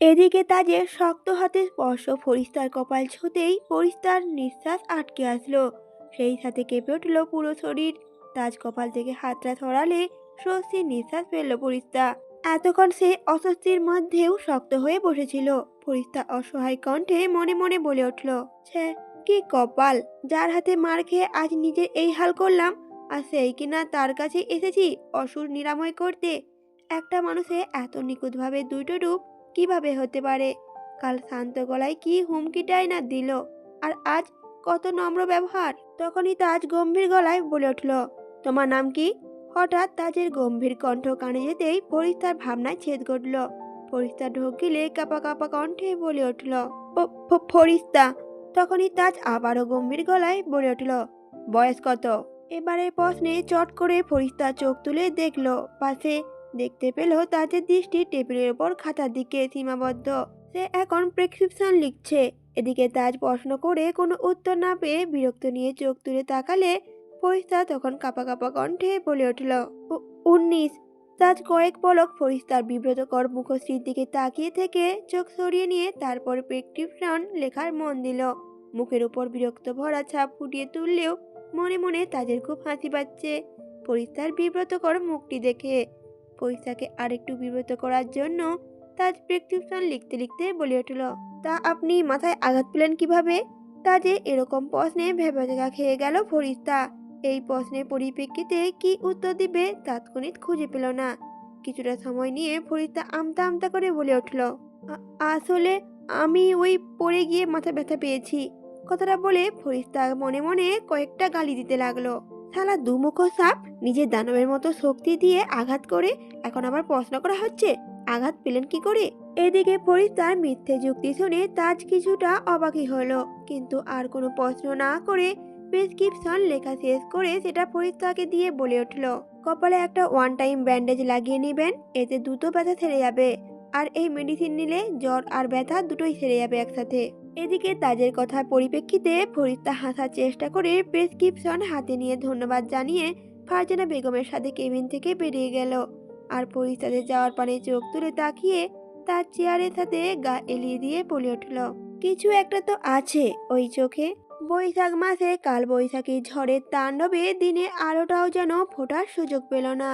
এদিকে তাজের শক্ত হাতে স্পর্শ ফরিস্তার কপাল ছুতেই ফরিস্তার নিঃশ্বাস আটকে আসলো। সেই সাথে কেঁপে উঠল পুরো শরীর। তাজ কপাল থেকে হাতটা সরালে স্বস্তির নিঃশ্বাস ফেলল ফরিস্তা। এতক্ষণ সে অস্বস্তির মধ্যেও শক্ত হয়ে বসেছিল। ফরিস্তা অসহায় কণ্ঠে মনে মনে বলে উঠল, ছে, কি কপাল! যার হাতে মার খেয়ে আজ নিজে এই হাল করলাম, আর সেই কিনা তার কাছে এসেছি অসুর নিরাময় করতে? একটা মানুষে এত নিখুঁতভাবে দুটো রূপ কীভাবে হতে পারে? কাল শান্ত গলায় কি হুমকিটাই না দিল? আর আজ কত নম্র ব্যবহার? তখনই তাজ গম্ভীর গলায় বলে উঠল, তোমার নাম কি? হঠাৎ তাজের গম্ভীর কণ্ঠ কানে যেতেই ফরিস্তার ভাবনায় ছেদ ঘটল। ফরিস্তা ঢোক গিলে কাপা কাপা কণ্ঠে বলে উঠল "ফ- ফ- ফরিস্তা! তখনই তাজ আবারও গম্ভীর গলায় বলে উঠল, বয়স কত? এবারে প্রশ্নে চট করে ফরিস্তা চোখ তুলে দেখল, পাশে দেখতে পেল তাজের দৃষ্টি টেবিলের ওপর খাতার দিকে সীমাবদ্ধ। সে এখন প্রেসক্রিপশন লিখছে। এদিকে তাজ প্রশ্ন করে কোনো উত্তর না পেয়ে বিরক্ত নিয়ে চোখ তুলে তাকালে ফরিস্তা তখন কাপা কাপা কণ্ঠে বলে উঠল উনিশ। তাজ কয়েক পলক ফরিস্তার বিব্রতকর মুখশ্রীর দিকে তাকিয়ে থেকে চোখ সরিয়ে নিয়ে তারপর প্রেসক্রিপশন লেখার মন দিল। মুখের উপর বিরক্ত ভরা ছাপ ফুটিয়ে তুললেও মনে মনে তাজের খুব হাসি পাচ্ছে। ফরিস্তার বিব্রতকর মুখটি দেখে ফরিস্তাকে আরেকটু বিব্রত করার জন্য তাজ প্রেসক্রিপশন লিখতে লিখতে বলে উঠল, তা আপনি মাথায় আঘাত পেলেন কীভাবে? তাজে এরকম প্রশ্নে ভেবে দেখা খেয়ে গেল ফরিস্তা এই প্রশ্নের পরিপ্রেক্ষিতে কি উত্তর দিবে তাৎক্ষণিক খুঁজে পেল না। কিছুটা সময় নিয়ে ফরিস্তা আমতা আমতা করে বলে উঠল আসলে আমি ওই পড়ে গিয়ে মাথা ব্যথা পেয়েছি। কথাটা বলে ফরিস্তা মনে মনে কয়েকটা গালি দিতে লাগল। শালা দুমুখো সাপ নিজের দানবের মতো শক্তি দিয়ে আঘাত করে এখন আবার প্রশ্ন করা হচ্ছে, আঘাত পেলেন কি করে? এদিকে ফরিস্তার মিথ্যে যুক্তি শুনে তাজ কিছুটা অবাকই হলো, কিন্তু আর কোনো প্রশ্ন না করে প্রেসক্রিপশন লেখা শেষ করে সেটা ফরিস্তাকে দিয়ে বলে উঠল, কপালে একটা ওয়ান টাইম ব্যান্ডেজ লাগিয়ে নেবেন, এতে দ্রুত ব্যথা সেরে যাবে। আর এই মেডিসিন নিলে জ্বর আর ব্যথা দুটোই সেরে যাবে একসাথে। এদিকে তাজের কথার পরিপ্রেক্ষিতে ফরিস্তা হাসার চেষ্টা করে প্রেসক্রিপশন হাতে নিয়ে ধন্যবাদ জানিয়ে ফারজানা বেগমের সাথে কেবিন থেকে বেরিয়ে গেল। আর ফরিস্তাদের যাওয়ার পানে চোখ তুলে তাকিয়ে তার চেয়ারের সাথে গা এলিয়ে দিয়ে বলে উঠল, কিছু একটা তো আছে ওই চোখে। বৈশাখ মাসে কাল বৈশাখী ঝড়ের তাণ্ডবে দিনে আলোটাও যেন ফোটার সুযোগ পেল না।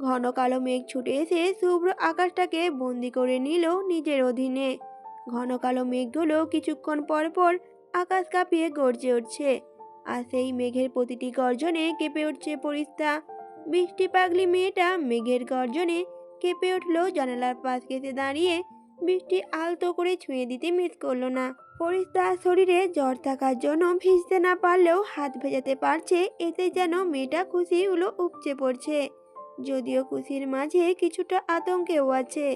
ঘন কালো মেঘ ছুটে এসে শুভ্র আকাশটাকে বন্দি করে নিল নিজের অধীনে। ঘন কালো মেঘগুলো কিছুক্ষণ পর পর আকাশ কাঁপিয়ে গর্জে উঠছে, আর সেই মেঘের প্রতিটি গর্জনে কেঁপে উঠছে পরিস্তা। বৃষ্টি পাগলি মেয়েটা মেঘের গর্জনে কেঁপে উঠল, জানালার পাশ ঘেসে দাঁড়িয়ে বৃষ্টি আলতো করে ছুঁয়ে দিতে মিস করল না। পরিস্তা শরীরে জ্বর থাকার জন্য ভিজতে না পারলেও হাত ভেজাতে পারছে, এতে যেন মেয়েটা খুশি হলো, উপচে পড়ছে। যদিও খুশির মাঝে কিছুটা আতঙ্কেও আছে,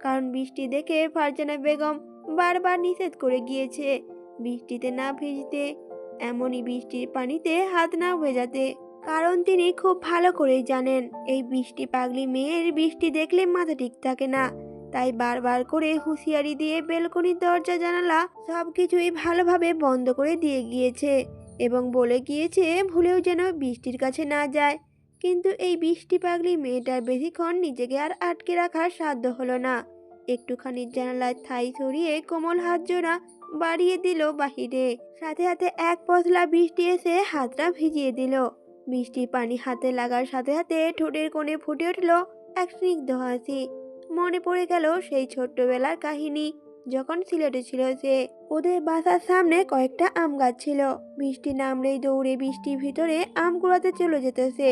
কারণ বৃষ্টি দেখে ফারজানা বেগম বারবার নিষেধ করে গিয়েছে বৃষ্টিতে না ভিজতে, এমনই বৃষ্টির পানিতে হাত না ভেজাতে। কারণ তিনি খুব ভালো করেই জানেন, এই বৃষ্টি পাগলি মেয়ের বৃষ্টি দেখলে মাথা ঠিক থাকে না। তাই বারবার করে হুঁশিয়ারি দিয়ে বেলকনির দরজা, জানালা সব কিছুই ভালোভাবে বন্ধ করে দিয়ে গিয়েছে এবং বলে গিয়েছে ভুলেও যেন বৃষ্টির কাছে না যায়। কিন্তু এই বৃষ্টি পাগলি মেয়েটার বেশিক্ষণ নিজেকে আর আটকে রাখার সাধ্য হলো না। একটুখানি জানালার থাই সরিয়ে কোমল হাত জোড়া বাড়িয়ে দিল বাহিরে। সাথে সাথে এক পশলা বৃষ্টি এসে হাতটা ভিজিয়ে দিল। বৃষ্টির পানি হাতে লাগার সাথে সাথে ঠোঁটের কোণে ফুটে উঠল এক স্নিগ্ধ হাসি। মনে পড়ে গেল সেই ছোট্টবেলার কাহিনী। যখন সিলেটে ছিল সে, ওদের বাসার সামনে কয়েকটা আম গাছ ছিল। বৃষ্টি নামলেই দৌড়ে বৃষ্টির ভিতরে আম কুড়াতে চলে যেত সে।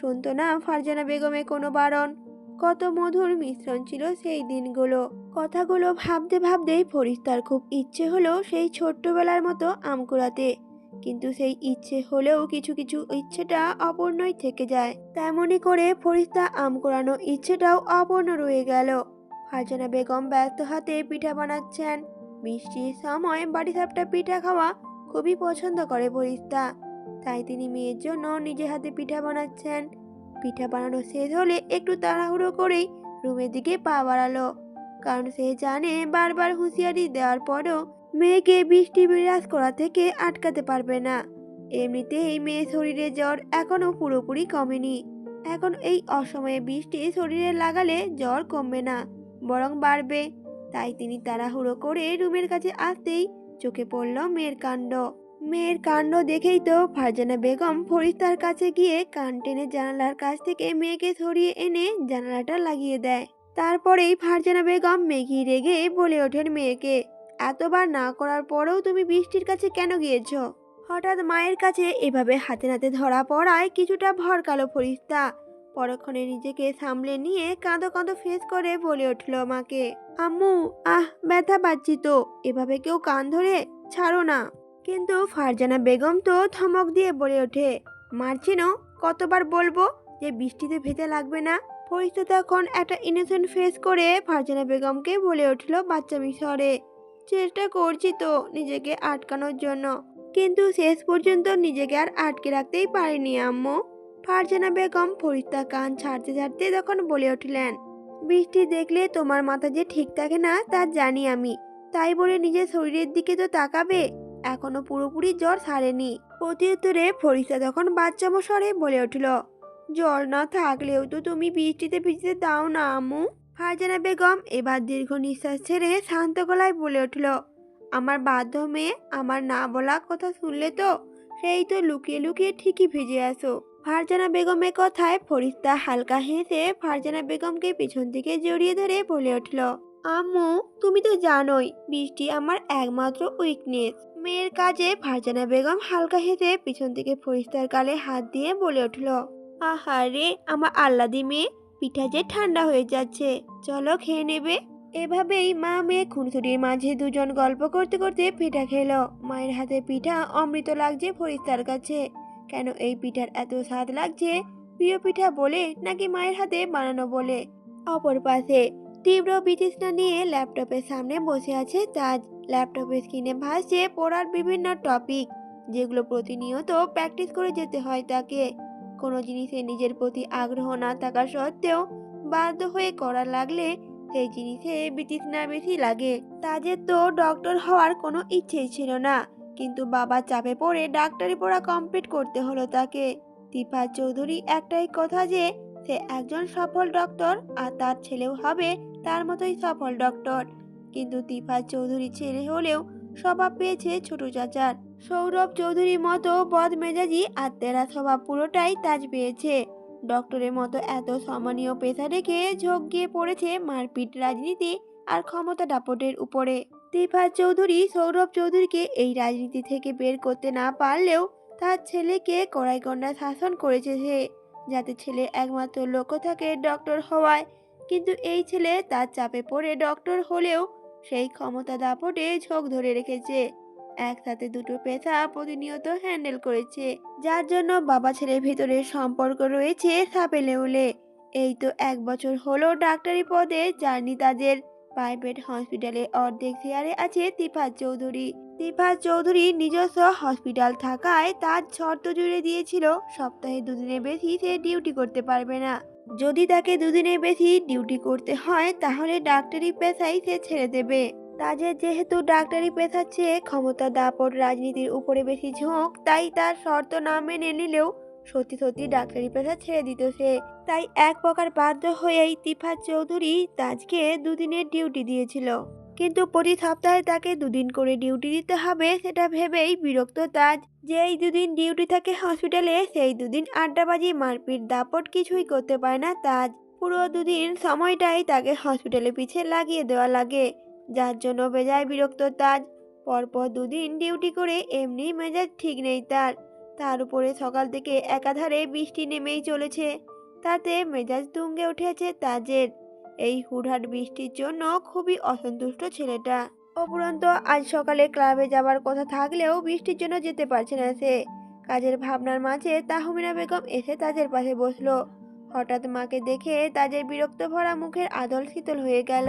শুনতো না ফারজানা বেগমে কোনো বারণ। কত মধুর মিশ্রণ ছিল সেই দিনগুলো। কথাগুলো ভাবতে ভাবতেই ফরিস্তার খুব ইচ্ছে হলো সেই ছোট্টবেলার মতো আম কুড়াতে। কিন্তু সেই ইচ্ছে হলেও কিছু কিছু ইচ্ছেটা অপূর্ণই থেকে যায়। তেমনই করে ফরিস্তা আম কুড়ানো ইচ্ছেটাও অপূর্ণ রয়ে গেল। ফারজানা বেগম ব্যস্ত হাতে পিঠা বানাচ্ছেন। বৃষ্টির সময় বাড়ি সাপটা পিঠা খাওয়া খুবই পছন্দ করে ফরিস্তা। তাই তিনি মেয়ের জন্য নিজে হাতে পিঠা বানাচ্ছেন। পিঠা বানানো শেষ হলে একটু তাড়াহুড়ো করেই রুমের দিকে পা বাড়ালো। কারণ সে জানে বারবার হুঁশিয়ারি দেওয়ার পরও মেয়েকে বৃষ্টি বিরাজ করা থেকে আটকাতে পারবে না। এমনিতেই মেয়ে শরীরে জ্বর এখনও পুরোপুরি কমেনি। এখন এই অসময়ে বৃষ্টি শরীরে লাগালে জ্বর কমবে না, বরং বাড়বে। তাই তিনি তাড়াহুড়ো করে রুমের কাছে আসতেই চোখে পড়ল মেয়ের কাণ্ড। মেয়ের কাণ্ড দেখেই তো ফারজানা বেগম ফরিস্তার কাছে গিয়ে কান টেনে জানালার কাছ থেকে মেয়েকে সরিয়ে এনে জানালাটা লাগিয়ে দেয়। তারপরেই ফারজানা বেগম মেঘি রেগে বলে ওঠেন মেয়েকে, এতবার না করার পরেও তুমি বৃষ্টির কাছে কেন গিয়েছ? হঠাৎ মায়ের কাছে এভাবে হাতে নাতে ধরা পড়ায় কিছুটা ভরকালো ফরিস্তা। পরক্ষণে নিজেকে সামলে নিয়ে কাঁদো কাঁদো ফেস করে বলে উঠল মাকে, আম্মু, আহ, ব্যথা পাচ্ছি তো, এভাবে কেউ কান ধরে ছাড়ো না। কিন্তু ফারজানা বেগম তো ধমক দিয়ে বলে ওঠে মারছিনো কতবার বলব যে বৃষ্টিতে ভেজা লাগবে না? ফরিস্তা তখন একটা ইনোসেন্ট ফেস করে ফারজানা বেগমকে বলে উঠল বাচ্চা মিশরে, চেষ্টা করছি তো নিজেকে আটকানোর জন্য, কিন্তু শেষ পর্যন্ত নিজেকে আর আটকে রাখতেই পারিনি, আম্মু। ফারজানা বেগম ফরিস্তা কান ছাড়তে ছাড়তে তখন বলে উঠলেন, বৃষ্টি দেখলে তোমার মাথা যে ঠিক থাকে না তা জানি আমি, তাই বলে নিজের শরীরের দিকে তো তাকাবে? এখনও পুরোপুরি জ্বর সারেনি প্রত্যুত্তরে ফরিস্তা তখন বাচ্চামো স্বরে বলে উঠল, জ্বর না থাকলেও তো তুমি বৃষ্টিতে ভিজতে দাও না, আম্মু। ফারজানা বেগম এবার দীর্ঘ নিঃশ্বাস ছেড়ে শান্ত গলায় বলে উঠল, আমার বাধ্য মেয়ে, আমার না বলা কথা শুনলে তো সেই তো লুকিয়ে লুকিয়ে ঠিকই ভিজে আসো ফারজানা বেগমের কথায় ফরিস্তা হালকা হেসে ফারজানা বেগমকে পিছন থেকে জড়িয়ে ধরে বলে উঠল, আম্মু, তুমি তো জানোই বৃষ্টি আমার একমাত্র উইকনেস মেয়ের কাজে ফারজানা বেগম হালকা হেসে পিছন থেকে ফরিস্তার গালে হাত দিয়ে বলে উঠল, আহারে, আমার আল্লাদি মেয়ে, পিঠা যে ঠান্ডা হয়ে যাচ্ছে। চলো খেয়ে নেবে। এভাবেই মা মেয়ে খুনসুটির মাঝে দুজন গল্প করতে করতে পিঠা খেলো। মায়ের হাতে পিঠা অমৃত লাগছে ফরিস্তার কাছে। কেন এই পিঠার এত স্বাদ লাগছে? প্রিয় পিঠা বলে নাকি মায়ের হাতে বানানো বলে? অপর পাশে তীব্র বিতৃষ্ণা নিয়ে ল্যাপটপের সামনে বসে আছে তাজ ল্যাপটপের স্ক্রিনে ভাসছে পড়ার বিভিন্ন টপিক যেগুলো প্রতিনিয়ত প্র্যাকটিস করে যেতে হয় তাকে। কোনো জিনিসে নিজের প্রতি আগ্রহ না থাকা সত্ত্বেও বাধ্য হয়ে করা লাগলে সেই জিনিসে বিতৃষ্ণা বেশি লাগে। তাদের তো ডক্টর হওয়ার কোনো ইচ্ছেই ছিল না, কিন্তু বাবা চাপে পড়ে ডাক্তারি পড়া কমপ্লিট করতে হলো তাকে। তিফা চৌধুরী একটাই কথা যে, সে একজন সফল ডক্টর আর তার ছেলেও হবে তার মতোই সফল ডক্টর কিন্তু তিফা চৌধুরী ছেলে হলেও স্বভাব পেয়েছে ছোট চাচার। সৌরভ চৌধুরীর মতো বদমেজাজি আর তেরা স্বভাব পুরোটাই তাজ পেয়েছে। ডক্টরের মতো এত সম্মানীয় পেশা রেখে ঝোঁক গিয়ে পড়েছে মারপিট রাজনীতি আর ক্ষমতা দাপটের উপরে। তিফা চৌধুরী সৌরভ চৌধুরীকে এই রাজনীতি থেকে বের করতে না পারলেও তার ছেলেকে কড়াইকন্ডা শাসন করেছে সে। যাতে ছেলে একমাত্র লক্ষ্য থাকে ডক্টর হওয়ায়, কিন্তু এই ছেলে তার চাপে পড়ে ডক্টর হলেও সেই ক্ষমতা দাপটে ঝোঁক ধরে রেখেছে। একসাথে দুটো পেশা প্রতিনিয়ত হ্যান্ডেল করেছে, যার জন্য বাবা ছেলের ভিতরে সম্পর্ক রয়েছে সাপে লেউলে এই তো এক বছর হলো ডাক্তারি পদে, জার্নি তাদের। প্রাইভেট হসপিটালে অর্ধেক শেয়ারে আছে তিফা চৌধুরী। তিফা চৌধুরী নিজস্ব হসপিটাল থাকায় তার শর্ত জুড়ে দিয়েছিল, সপ্তাহে দুদিনের বেশি সে ডিউটি করতে পারবে না। যদি তাকে দুদিনের বেশি ডিউটি করতে হয়, তাহলে ডাক্তারি পেশাই সে ছেড়ে দেবে। তাজের যেহেতু ডাক্তারি পেশার চেয়ে ক্ষমতা দাপট রাজনীতির উপরে বেশি ঝোঁক, তাই তার শর্ত না মেনে নিলেও সত্যি সত্যি ডাক্তারি পেশা ছেড়ে দিত সে। তাই এক প্রকার বাধ্য হয়েই তিফা চৌধুরী তাজকে দুদিনের ডিউটি দিয়েছিল। কিন্তু প্রতি সপ্তাহে তাকে দুদিন করে ডিউটি দিতে হবে, সেটা ভেবেই বিরক্ত তাজ যেই দুদিন ডিউটি থাকে হসপিটালে সেই দুদিন আড্ডাবাজি, মারপিট, দাপট কিছুই করতে পারে না তাজ। পুরো দুদিন সময়টাই তাকে হসপিটালে পিছে লাগিয়ে দেওয়া লাগে। যার জন্য বেজায় বিরক্ত তাজ। পরপর দুদিন ডিউটি করে এমনি মেজাজ ঠিক নেই তার। তার উপরে সকাল থেকে একাধারে বৃষ্টি নেমেই চলেছে। তাতে মেজাজ তুঙ্গে উঠেছে তাজের। এই হুটহাট বৃষ্টির জন্য খুবই অসন্তুষ্ট ছেলেটা। উপরন্ত আজ সকালে ক্লাবে যাবার কথা থাকলেও বৃষ্টির জন্য যেতে পারছে না সে। কাজের ভাবনার মাঝে তাহমিনা বেগম এসে তাজের পাশে বসল। হঠাৎ মাকে দেখে তাজের বিরক্ত ভরা মুখের আদল শীতল হয়ে গেল।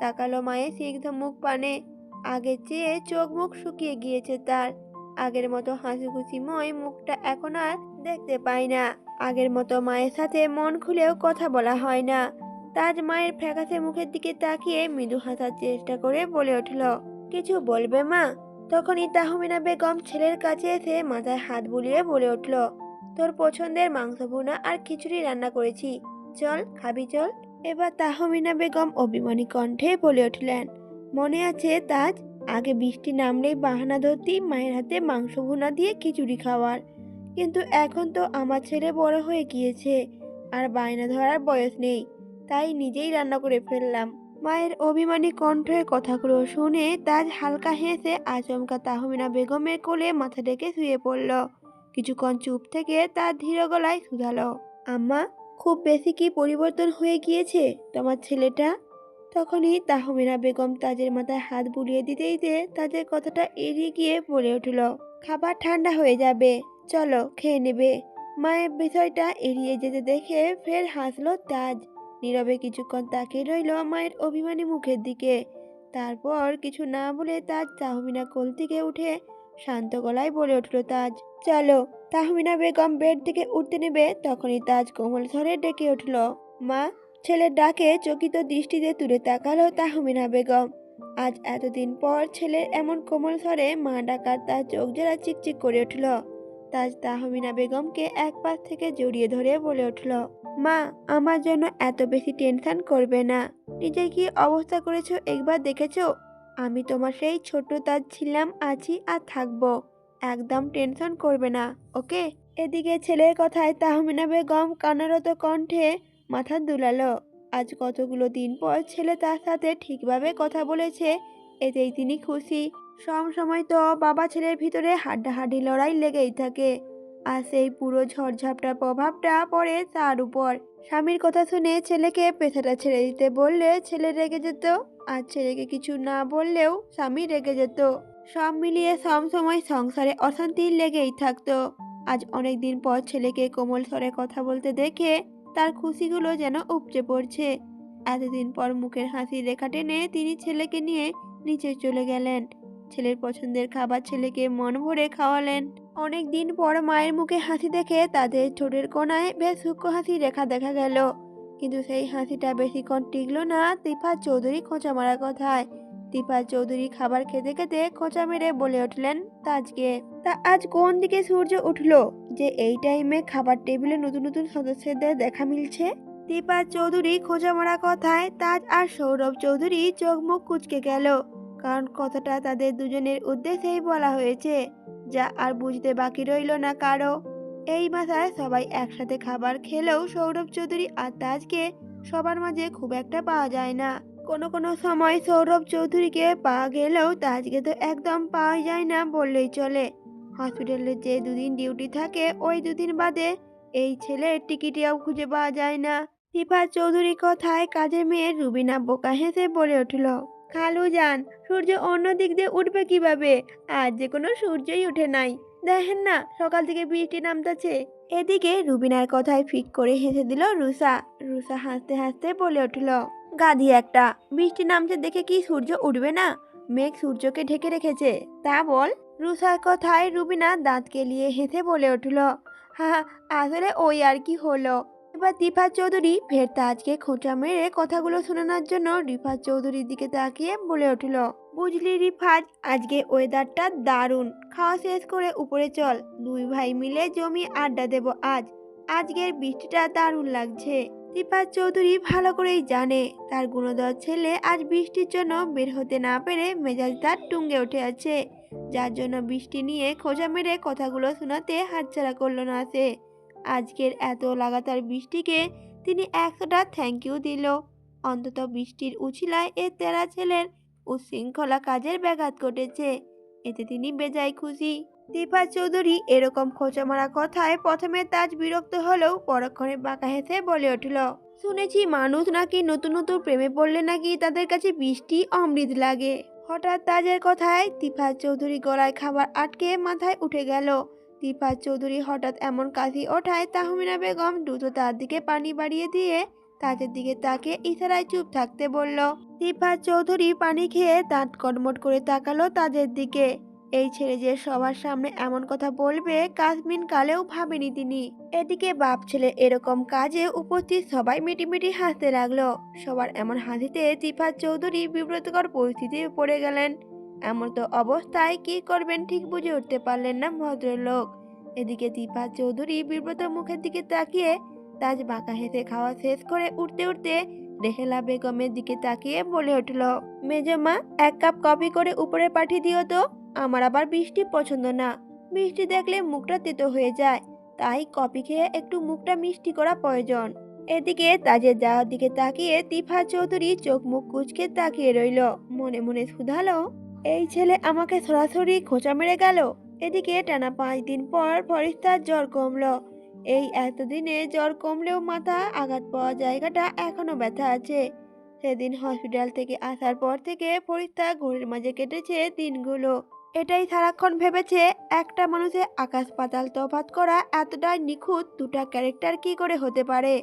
তাকালো মায়ের সিগ্ধ মুখ পানে। আগে চেয়ে চোখ মুখ শুকিয়ে গিয়েছে তার। আগের মতো হাসি খুশিময় মুখটা এখন আর দেখতে পাই না। আগের মতো মায়ের সাথে মন খুলেও কথা বলা হয় না। তাজ মায়ের ফ্যাকাসে মুখের দিকে তাকিয়ে মৃদু হাসার চেষ্টা করে বলে উঠল, কিছু বলবে মা? তখনই তাহমিনা বেগম ছেলের কাছে এসে মাথায় হাত বুলিয়ে বলে উঠল, তোর পছন্দের মাংস ভুনা আর খিচুড়ি রান্না করেছি। চল, খাবি চল। এবার তাহমিনা বেগম অভিমানী কণ্ঠে বলে উঠলেন, মনে আছে তাজ, আগে বৃষ্টি নামলেই বাহানা ধরতি মায়ের হাতে মাংস ভুনা দিয়ে খিচুড়ি খাওয়ার। কিন্তু এখন তো আমার ছেলে বড় হয়ে গিয়েছে, আর বায়না ধরার বয়স নেই। তাই নিজেই রান্না করে ফেললাম। মায়ের অভিমানী কণ্ঠের কথাগুলো শুনে তাজ হালকা হেসে আচমকা তাহমিনা বেগমের কোলে মাথা ডেকে শুয়ে পড়ল। কিছুক্ষণ চুপ থেকে তার ধীর গলায় শুধালো, আম্মা, খুব বেশি কি পরিবর্তন হয়ে গিয়েছে তোমার ছেলেটা? তখনই তাহমিনা বেগম তাজের মাথায় হাত বুলিয়ে দিতে দিতে তাজের কথাটা এড়িয়ে গিয়ে বলে উঠল, খাবার ঠান্ডা হয়ে যাবে, চলো খেয়ে নেবে। মায়ের বিষয়টা এড়িয়ে যেতে দেখে ফের হাসলো তাজ। নীরবে কিছুক্ষণ তাকিয়ে রইল মায়ের অভিমানী মুখের দিকে। তারপর কিছু না বলে তাজ তাহমিনা কোল থেকে উঠে শান্ত গলায় বলে উঠল, তাজ, চলো। তাহমিনা বেগম বেড থেকে উঠতে নেবে, তখনই তাজ কোমল স্বরে ডেকে উঠল, মা, ছেলের ডাকে চকিত দৃষ্টিতে তুলে তাকালো তাহমিনা বেগম। আজ এতদিন পর ছেলের এমন কোমল স্বরে মা ডাকার তার চোখ জোড়া চিকচিক করে উঠল। তাজ তাহমিনা বেগমকে এক পাশ থেকে জড়িয়ে ধরে বলে উঠল মা, আমার জন্য এত বেশি টেনশন করবে না। নিজের কি অবস্থা করেছ একবার দেখেছ? আমি তোমার সেই ছোট তাজ ছিলাম, আছি আর থাকব। একদম টেনশন করবে না, ওকে? এদিকে ছেলের কথায় তাহমিনা বেগম কানারত কণ্ঠে মাথা দুলালো। আজ কতগুলো দিন পর ছেলে তার সাথে ঠিকভাবে কথা বলেছে, এতেই তিনি খুশি। সব সময় তো বাবা ছেলের ভিতরে হাড্ডাহাড্ডি লড়াই লেগেই থাকে। আর সেই পুরো ঝড়ঝাপটার প্রভাবটা পড়ে তার উপর। স্বামীর কথা শুনে ছেলেকে পেশাটা ছেড়ে দিতে বললে ছেলে রেগে যেত আর ছেলেকে কিছু না বললেও স্বামী রেগে যেত। সব মিলিয়ে সব সময় সংসারে অশান্তি লেগেই থাকতো। আজ অনেক দিন পর ছেলেকে কোমল স্বরে কথা বলতে দেখে তার খুশিগুলো যেন উপচে পড়ছে। এতদিন পর মুখের হাসি রেখা টেনে তিনি ছেলেকে নিয়ে নিচে চলে গেলেন। ছেলের পছন্দের খাবার ছেলেকে মন ভরে খাওয়ালেন। অনেক দিন পর মায়ের মুখে হাসি দেখে তাদের ঠোঁটের কোনায় বেশ সূক্ষ্ম হাসি রেখা দেখা গেল। কিন্তু সেই হাসিটা বেশিক্ষণ টিকল না তিফা চৌধুরী খোঁচা মারা কথায়। তিফা চৌধুরী খাবার খেতে খেতে খোঁচা মেরে বলে উঠলেন, তাজকে, তা আজ কোন দিকে সূর্য উঠল? যে এই টাইমে খাবার টেবিলে নতুন নতুন সদস্যদের দেখা মিলছে? দীপা চৌধুরী খোঁজা মারা কথায় তাজ আর সৌরভ চৌধুরী চোখ মুখ কুচকে গেল। কারণ কথাটা তাদের দুজনের উদ্দেশ্যেই বলা হয়েছে। যা আর বুঝতে বাকি রইল না কারও। এই মাথায় সবাই একসাথে খাবার খেলেও সৌরভ চৌধুরী আর তাজকে সবার মাঝে খুব একটা পাওয়া যায় না। কোনো কোনো সময় সৌরভ চৌধুরীকে পাওয়া গেলেও তাজকে তো একদম পাওয়া যায় না বললেই চলে। হসপিটালে যে দুদিন ডিউটি থাকে, ওই দুদিন বাদে এই ছেলের টিকিটিও খুঁজে পাওয়া যায় না। দীপা চৌধুরী কথায় কাজের মেয়ে রুবিনা বোকা হেসে বলে উঠল খালু যান সূর্য অন্য দিক দিয়ে উঠবে কীভাবে? আজ যে কোনো সূর্যই উঠে নাই। দেখেন না, সকাল থেকে বৃষ্টি নামতেছে। এদিকে রুবিনার কথায় ফিক করে হেসে দিল রুসা। রুষা হাসতে হাসতে বলে উঠল, গাধি একটা, বৃষ্টি নামছে দেখে কি সূর্য উঠবে না? মেঘ সূর্যকে ঢেকে রেখেছে, তা বল? রুষার কথায় রুবিনা দাঁত কেলিয়ে হেসে বলে উঠল, হা, আসলে ওই আর কি হলো? এবার দীপা চৌধুরী ফের তাজকে খোঁচা মেরে কথাগুলো শোনানোর জন্য রিফাত চৌধুরীর দিকে তাকিয়ে বলে উঠল, বুঝলি রিফাত, আজকে ওয়েদারটা দারুণ। খাওয়া শেষ করে উপরে চল। দুই ভাই মিলে জমি আড্ডা দেব আজ। আজকের বৃষ্টিটা দারুণ লাগছে দীপা চৌধুরী ভালো করেই জানে, তার গুণধর ছেলে আজ বৃষ্টির জন্য বের হতে না পেরে মেজাজ তার টুঙ্গে উঠে আছে। যার জন্য বৃষ্টি নিয়ে খোঁজা মেরে কথাগুলো শোনাতে হাতছাড়া করল না সে। আজকের এত লাগাতার বৃষ্টিকে তিনি একটা থ্যাংক ইউ দিল। অন্তত বৃষ্টির উছিলায় এ তেরা ছেলের উচ্ছৃঙ্খলা কাজের ব্যাঘাত ঘটেছে। এতে তিনি বেজায় খুশি। দীপা চৌধুরী এরকম খোঁচা মারা কথায় প্রথমে তাজ বিরক্ত হলেও পরক্ষণে বাঁকা হেসে বলে উঠল, শুনেছি মানুষ নাকি নতুন নতুন প্রেমে পড়লে নাকি তাদের কাছে বৃষ্টি অমৃত লাগে। হঠাৎ তাজের কথায় তিফা চৌধুরী গলায় খাবার আটকে মাথায় উঠে গেল। তিফা চৌধুরী হঠাৎ এমন কাশি ওঠায় তাহমিনা বেগম দ্রুত তার দিকে পানি বাড়িয়ে দিয়ে তাজের দিকে তাকে ইশারায় চুপ থাকতে বলল তিফা চৌধুরী পানি খেয়ে দাঁত কটমট করে তাকালো তাদের দিকে। এই ছেলে যে সবার সামনে এমন কথা বলবে কাজমিন কালেও ভাবেনি তিনি। এদিকে বাপ ছেলে এরকম কাজে উপস্থিত সবাই মিটিমিটি হাসতে লাগল। সবার এমন হাসিতে তিফাত চৌধুরী বিব্রতকর পরিস্থিতিতে পড়ে গেলেন। এমন তো অবস্থায় কি করবেন ঠিক বুঝে উঠতে পারলেন না ভদ্রলোক। এদিকে তিফাত চৌধুরী বিব্রত মুখের দিকে তাকিয়ে তাজ বাঁকা হেসে খাওয়া শেষ করে উঠতে উঠতে রেহেলা বেগমের দিকে তাকিয়ে বলে উঠল মেজমা এক কাপ কফি করে উপরে পাঠিয়ে দিও তো, আমার আবার বৃষ্টি পছন্দ না। বৃষ্টি দেখলে মুখটা তেতো হয়ে যায়, তাই কফি খেয়ে একটু মুখটা মিষ্টি করা প্রয়োজন। এদিকে তাজের যাওয়ার দিকে তাকিয়ে তিফা চৌধুরী চোখ মুখ কুচকে তাকিয়ে রইল, মনে মনে শুধালো এই ছেলে আমাকে সরাসরি খোঁচা মেরে গেল। এদিকে টানা পাঁচ দিন পর ফরিস্তার জ্বর কমলো। এই এতদিনে জ্বর কমলেও মাথা আঘাত পাওয়া জায়গাটা এখনও ব্যথা আছে। সেদিন হসপিটাল থেকে আসার পর থেকে ফরিস্তা ঘোরের মাঝে কেটেছে দিনগুলো। এটাই সারাক্ষণ ভেবেছে একটা মানুষের আকাশ পাতাল তফাত করা এতটাই নিখুঁত দুটা ক্যারেক্টার কি করে হতে পারে?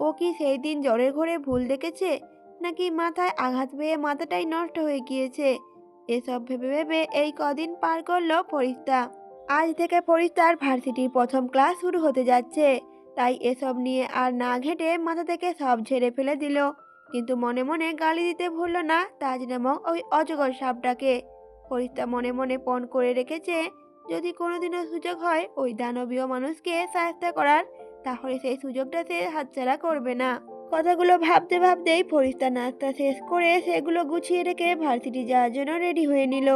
ও কি সেই দিন জ্বরের ঘরে ভুল দেখেছে? নাকি মাথায় আঘাত পেয়ে মাথাটাই নষ্ট হয়ে গিয়েছে? এসব ভেবে ভেবে এই কদিন পার করল ফরিস্তা। আজ থেকে ফরিস্তার ভার্সিটির প্রথম ক্লাস শুরু হতে যাচ্ছে। তাই এসব নিয়ে আর না ঘেঁটে মাথা থেকে সব ঝেড়ে ফেলে দিল। কিন্তু মনে মনে গালি দিতে ভুলল না তাজ নামক ওই অজগর সাপটাকে। ফরিস্তা মনে মনে পণ করে রেখেছে, যদি কোনোদিনও সুযোগ হয় ওই দানবীয় মানুষকে সাহায্য করার, তাহলে সেই সুযোগটা সে হাতছাড়া করবে না। কথাগুলো ভাবতে ভাবতেই ফরিস্তা নাস্তা শেষ করে সেগুলো গুছিয়ে রেখে ভার্সিটি যাওয়ার জন্য রেডি হয়ে নিল।